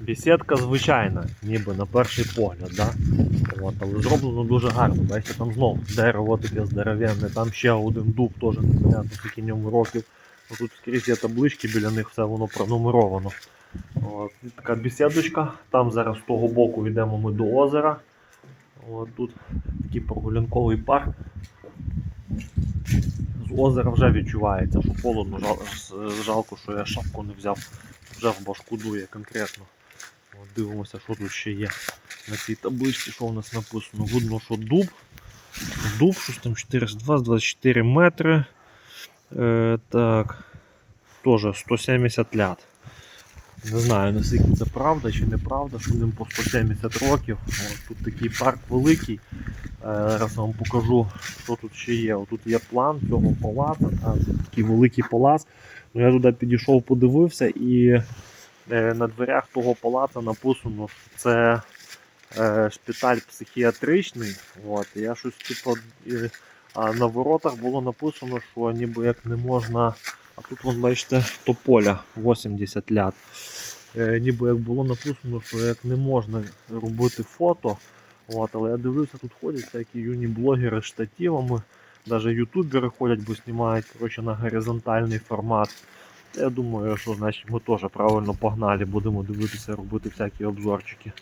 Бесідка звичайна, ніби на перший погляд, да? От, але зроблено дуже гарно. Бачите, там знов дерево таке здоровенне, там ще один дуб теж непонятно, скільки ньому років. Тут скрізь є таблички, біля них все воно пронумеровано. От, така бесідочка. Там зараз з того боку йдемо ми до озера. От тут такий прогулянковий парк. З озера вже відчувається, що холодно, жалко, що я шапку не взяв. Вже в башку дує конкретно. От дивимося, що тут ще є на цій табличці, що у нас написано. Видно, що дуб. Дуб, щось там 420, 24 метри. Е, так. Теж 170 лят. Не знаю, наскільки це правда чи неправда, що ним по 170 років. От, тут такий парк великий. Е, Зараз вам покажу, що тут ще є. Тут є план цього палацу. Такий великий палац. Ну, я туди підійшов, подивився, і е, на дверях того палацу написано, що це е, шпиталь психіатричний. От, я щось типу, е, а на воротах було написано, що ніби як не можна. А тут, вон, бачите, тополя 80 лят. Е, ніби як було написано, що як не можна робити фото. От, але я дивлюся, тут ходять всякі юні блогери з штативами, навіть ютубери ходять, бо знімають коротше, на горизонтальний формат. Я думаю, що значить ми теж правильно погнали, будемо дивитися, робити всякі обзорчики.